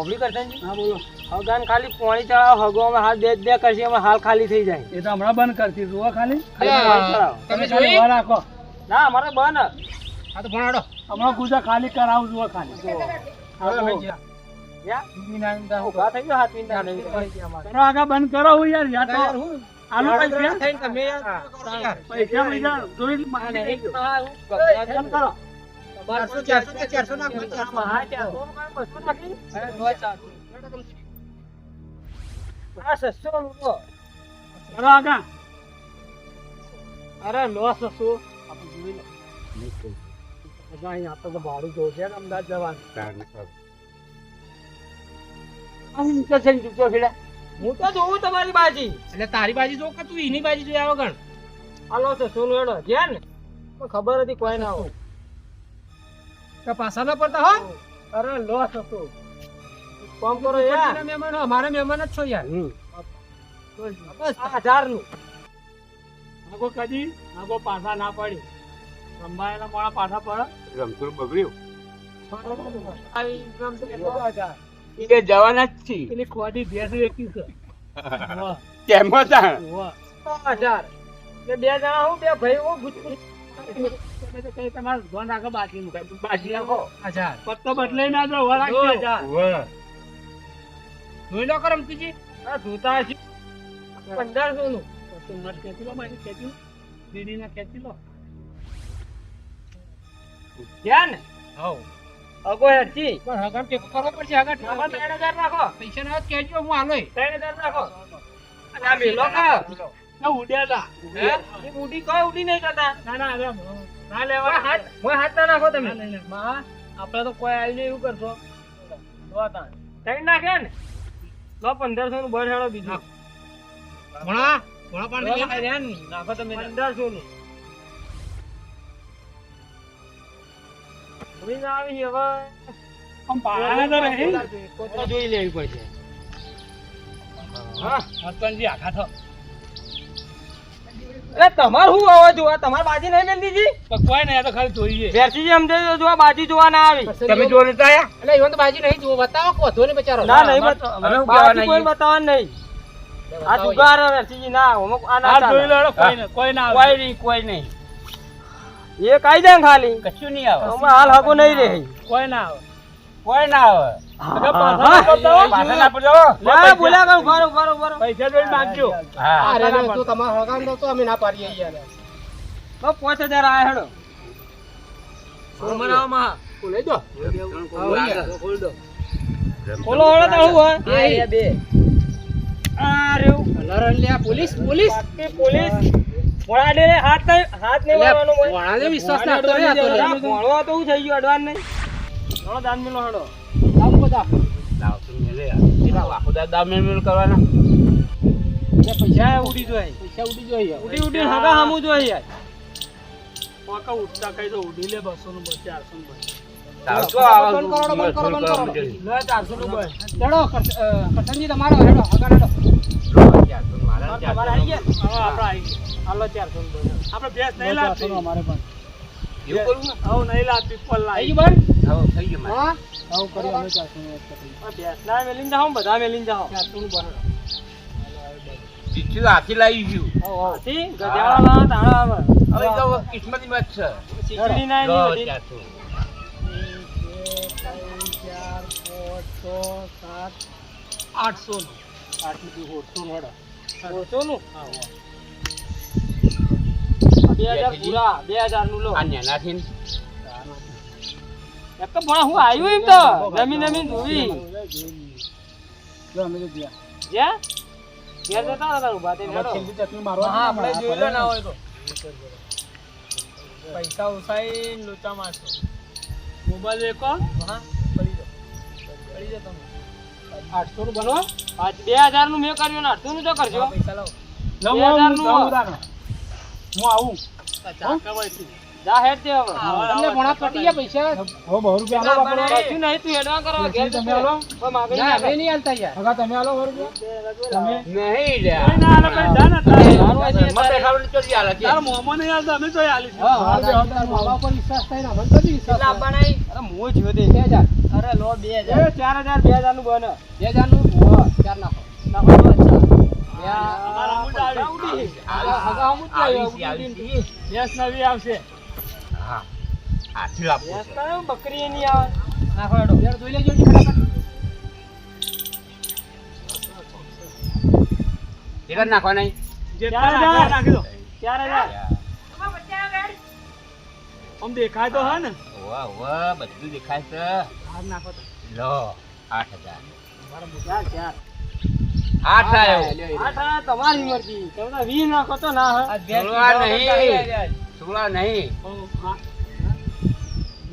કોબલી કરશે ને હા બોલો. હગાન ખાલી પોણી ચડાવો હગો અમે હાલ બે બે કરશે અમે હાલ ખાલી થઈ જાય. એ તો હમણાં બંધ કરતી. જુઓ ખાલી. તમે જોઈ? રાખો. ના અમારે બંધ. હા તો ભણાડો. હમણાં ગુજા ખાલી કરાવું જુઓ ખાલી. આગળ બંધ કરો યાર યાર તો પૈસા? યાર પૈસા પૈસા જોઈ માને એક તો આ હું ગભરાય છે. બંધ કરો. ચારસો ચારસો નાખો ચારસો. હા. હા. આ સસ્તો લો. અરે લો સસ્તો આપણે જોઈ લો. બધા આપણે તો ભાડું જોશે ને અમદાવાદ જવાનું. આમ તો છે ને જુતો ખેડા. હું તો જોઉં તમારી બાજી. એટલે તારી બાજી જો કે તું એની બાજી જોઈ આવો ગણ આ લો સસ્તો નું હેડો. જ્યાં ને. ખબર હતી કોઈ ના હોય. તો પાછા ના પડતા હો. અરે લોસ હતો. કોમ કરો યાર. મહેમાન હો, અમારા મહેમાન જ છો યાર. બસ આ હજારનું આગો કદી આગો પાછા ના પડી. રંબાયેલા મોડા પાછા પડે. રમતું હજાર. એ જવાના જ છે પેલી ખોટી ભેંસ વેચી છે. વાહ, તેમાં તા હજાર. એટલે બે જણા હું બે ભાઈ હું ગુજરી તમે તો કઈ તમારે ધ્યાન રાખો. બાકીનું બાજી નાખો હજાર પત્તો બદલાઈ ના દો વળાંક હજાર જોઈ લો કરમ તુજી આ જોતા હશે પંદરસો નું પત્તો મત ખેંચી લો મારી ખેંચી લો દીદીને ખેંચી લો ધ્યાન હો અગો હેડજી પણ હગમ ટેકો કરવો પડશે આગળ આમાં ત્રણ હજાર નાખો પૈસા ના હોય હું આલોય ત્રણ હજાર નાખો અને આ મેલો કા? ના ઉડ્યા તા. ઉડી કોઈ ઉડી નહીં કરતા ના ના અરે ના લેવા હાથ ઓય હાથ ના નાખો તમે. ના, ના, ના. માં, આપણે તો કોઈ આવી એવું કરશો. જો તા. નાખે ને? લો પંદરસો નું બર હેડો બીજું. ભણા ભણા પાણી લો, લે. ધ્યાન. નાખો તમે. પંદરસો નું આવી હવે. આમ પાયા તો નહીં. જોઈ લેવી પડશે. હા. હસબન્ડજી આખા થો. એટલે તમારે શું આવે જોવા? તમારે બાજી નહીં મેલ દીધી તો આ તો ખાલી જોઈએ. વેરસીજી સમજે જોવા બાજી જોવા ના આવી. તમે જો નતા આયા? એટલે ઈવન તો બાજી નહીં જુઓ બતાવો કો વધુ બચારો. ના નહીં અમારે બતા- તો- અમે બાજી કોઈ બતાવવાનું નહીં. આ જુગાર ના અમુક આ ના જોઈ લો કોઈ નહીં, કોઈ ના. કોઈ નહીં કોઈ નહીં. એ કાઈ દે ખાલી? કશું નહીં આવે. હાલ હગો નહીં રે કોઈ ના આવે. કોઈ ના આવે. Police police. પોલીસ હાથ હાથ નહીં વિશ્વાસ તો થઈ ગયો અડવાન નહીં. ઘણો દાન મિલો હેડો આવો બધા. લાવ તું મેલે યાર. આખો દાડો દાવ મેલ મેલ કરવાના? પૈસા ઉડી જાય. પૈસા ઉડી જોઈએ ઉડી ઉડી હગા હામું જોઈએ યાર. પાકા ઉઠતા કહી તો ઉડી લે બસો નું બસ. ચારસો નું કરશનજી તમારો હેડો હગાડ હેડો. તમારે આવી ગયા? આપણે ભેંસ નહીં લાગતી. અમારે પણ. એવું બોલું ને? આવ નહીં લા પીપલનું 800 નું 800 નું નું હા પૈસા ઉસાઈ લોચા મારશો. મોબાઈલ એકો હા પડી દો પડી દો તમે નું બનો બે હજારનું મેં કર્યો ને આઠસો નું તો કરજો. પૈસા લાવો. નવ હજારનું હું આવું જા હેડ તે હવે તમને ભણા પટી ગયા પૈસા હો બહુ રૂપિયા આલો બાપડો. કશું નહીં તું હેડવા કરો ઘેર તમે આલો? રહે. માગે ના નહીં અમે નહીં આલતા યાર હગા તમે આલો રૂપિયા તમે નહીં લ્યા. કોઈ ના આલે કોઈ જા ને તારે. સારું હશે મત તારે. દેખાડો ને ચોરી હાલે કે તારા મોમો નહીં હાલતો અમે તો હાલી હા, હા, તારા વિશ્વાસ થાય ને વિશ્વાસ કેટલા થાય. અરે મોં લો બે એ હજાર ચાર હજાર, બે હજારનું બને. બે હજારનું? હા, ચાર નાખો. નાખો બકરી નહીં. આમ દેખાય તો હે ને વાહ વાહ બધું દેખાય છે નાખો લો આઠ હજાર. આઠ આવ્યો આઠ આ તમારી મરજી. તમે તો વીસ નાખો તો ના હે. ચાલી નહીં. છોડવા નહીં. ઓ, હા.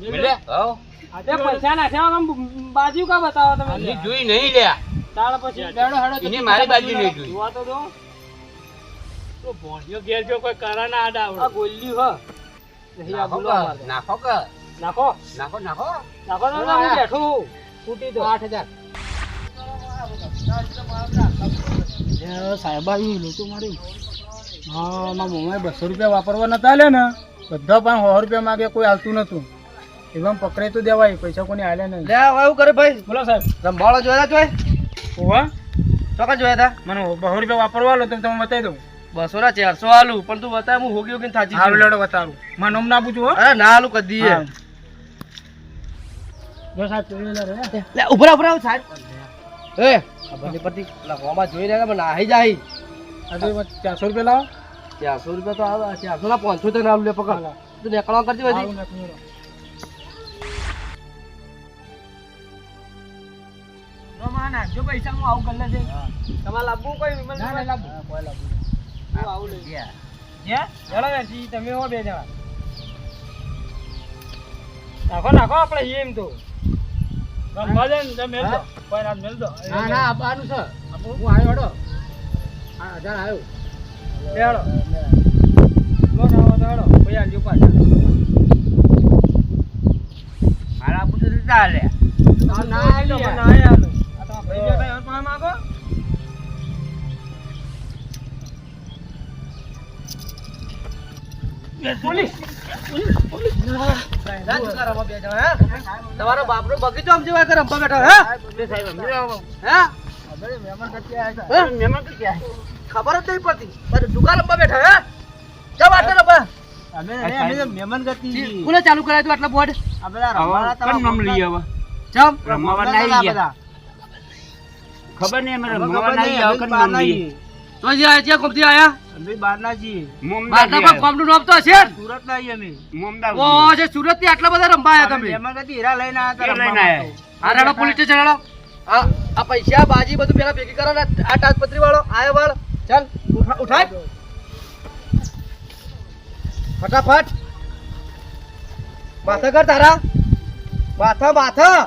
મિલે હો. તે પૈસા નાખ્યા બાજુ કા બતાવો તમે? જોઈ નહીં લ્યા. ચાલ પછી બેડો હેડો તો મારી બાજુ નહીં જોઈ. જોવા તો દો. તો ભોંડિયો ઘેર જો કોઈ કરા ના આડા આ ગોલ્યું હ. નહીં આ નાખો ગુલો કે મારતો. નાખો કે નાખો. નાખો નાખો. નાખો તો ના, હું. બેઠું. ફૂટી દો. આઠ હજાર. સાહેબ આવ્યું લોચો માર્યું હા મારા મમ્માએ બસો રૂપિયા વાપરવા નતા લે ને. બધા પણ સો રૂપિયા માગે કોઈ હાલતું નતું. એમાં પકડે તો દેવાય પૈસા કોને હાલે નહીં. લે હવે એવું કરે ભાઈ. બોલો સાહેબ. રંભાળો જોયા તા ઓવા ચોકા જોયા તા? મને બસો રૂપિયા વાપરવા લો તો તમે બતાવી દઉં. બસો ના ચારસો આલુ પણ તું બતાય હું હોગી હોગીને થાચી હાલ. લેડો બતાવું. મારું નામ ના પૂછું હો. અરે ના આલું કદી લે ઉભરા ઉભરા આવ સાહેબ. એ ખબર પડતી. હોમાં જોઈ રહ્યા પણ નાહી જાય. આજે ચારસો રૂપિયા લાવો. ચારસો રૂપિયા તો આવે ચારસો ના પાંચસો તો ના લે પકડ. તું નેકળવા કરજે બધી. નાખજો પૈસા હું આવું કરી લેજે. તમારે લાવવું કોઈ વિમલ ના લાવવું કોઈ લાવવું હું આવું લઈ ગયા. જ્યાં ચલો વેચી તમે હો બે જણા. નાખો નાખો આપણે એમ તો. દે ને મેલ દો? કોઈ રાત મેલ દો. ના ના આપવાનું છે. હું આવ્યો હેડો. હા હજાર આવ્યો. હેડો. લો ના હોય તો હેડો પછી આલજો પાછા મારા આપું તો ચાલે ના ના આલ્યું. આ તો બેઠા એવા માંગો. તમારો બાપનો બગીચો આમ જેવા કરે રમવા બેઠા હે? હે? હે? ખબર જ નહીં પડતી. દુકાન રમવા બેઠા હે? જવા આટલા રમવા. અમે અમે તો મહેમાન ગતિ. કોને ચાલુ કરાય તું આટલા બોર્ડ? રમવા નહીં ખબર નહીં અમે રમવા નહીં ગયા કઈ નામ લઈએ? તો જે આયા કોમથી આયા? અમે બહારના છીએ. બારના કોઈ કોમનું નામ તો હશે સુરત ના આવીએ અમે. ઓ છે સુરતથી આટલા બધા આયા તમે. હીરા લઈને આયા. આ રાડો પોલીસ સ્ટેશન વાળો. આ આ પૈસા બાજી બધું પેલા ભેગી કરો ને. આ તાજપત્રી વાળો આયો વાળ. ચાલ ઉઠાય. ફટાફટ. માથા કર તારા. માથા માથા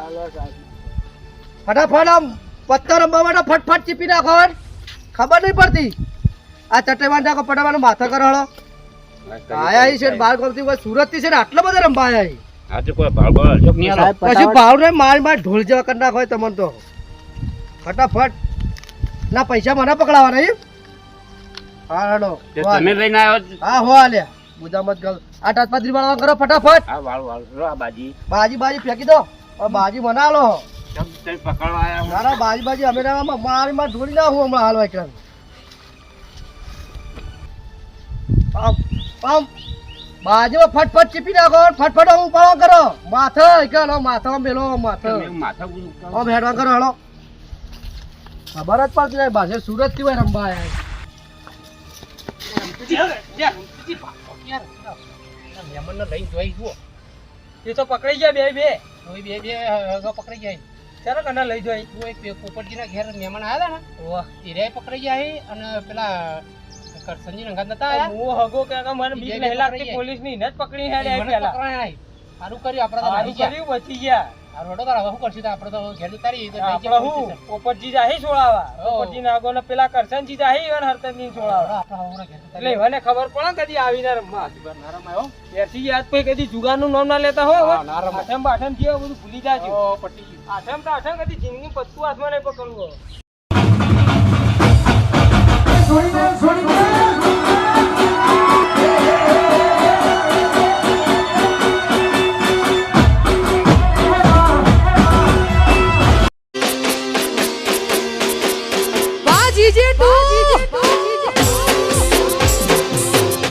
ફટાફટ આમ પત્તર રમવા માટે ફટફટ ચીપી નાખો ખબર નહીં પડતી. આ ચટેવાન ડાકો ફટાફટ માથા કરો હળો. આયા હી છે બાર ગમતી હોય સુરતથી છે ને આટલા બધા રમવા આયા. આજે કોઈ ભાવ ભાવ અશોક નહીં સાહેબ પછી ભાવ ને માર માર ઢોલ જેવા કરી નાખો તમને તો. ફટાફટ. ના પૈસા મને પકડાવાના એમ હા હેડો તમે લઈને આવ્યો હા હો આલ્યા બુધા મત ગલ આ તાજપાત્રી વાળા કરો ફટાફટ. હા વાળ વાળ. રો આ બાજી. બાજી બાજી ફેંકી દો. બાજી મના લો તમ પકડવા આયા ના ના બાજી બાજી અમે ના મારી માં ઢોળી ના હું હમણાં હાલ વાંચવાનું બાજુમાં ફટફટ ચીપી નાખો ફટફટ હું પાડો કરો માથે કે માથા મેલો માથે માથા કરો. આમ હેડવા કરો હેલો ખબર જ પડતી નહીં બાજુ સુરતથી હોય રમવા આયા એ તો પકડાઈ ગયા બે બે બે બે પકડાઈ ગયા ચાલો કના લઈ જોઈ હું એક પોપટજીના ઘેર મહેમાન આવ્યા હતા ને એ રે પકડાઈ ગયા અને પેલા કરસનજી નંગા નતા આયા? હું હગો કે કે મને બીક નહીં લાગતી પોલીસની જ પકડી હેડે પેલા. સારું કર્યું આપણે તો સારું ગયા. બચી ગયા. આ રોડો તાર હું કરશું? આપણે તો ઘેર જતા તો આપણે હું? પોપટજી જાહી છોડાવા હો. પોપટજી ના આગો પેલા કરશનજી જાહી અને હરતનજી છોડાવા આપણે હવે ઘેર એટલે મને ખબર પડે કદી કદી આવીને રમવા. ના રમાયો બેસી યાદ કોઈ કદી જુગારનું નામ ના લેતા હા, ના. આઠમ બાઠમ જે બધું ભૂલી જાજો. ઓ, પટી આઠમ તો આઠમ કદી જિંદગી પત્તું હાથમાં નહીં પકડવું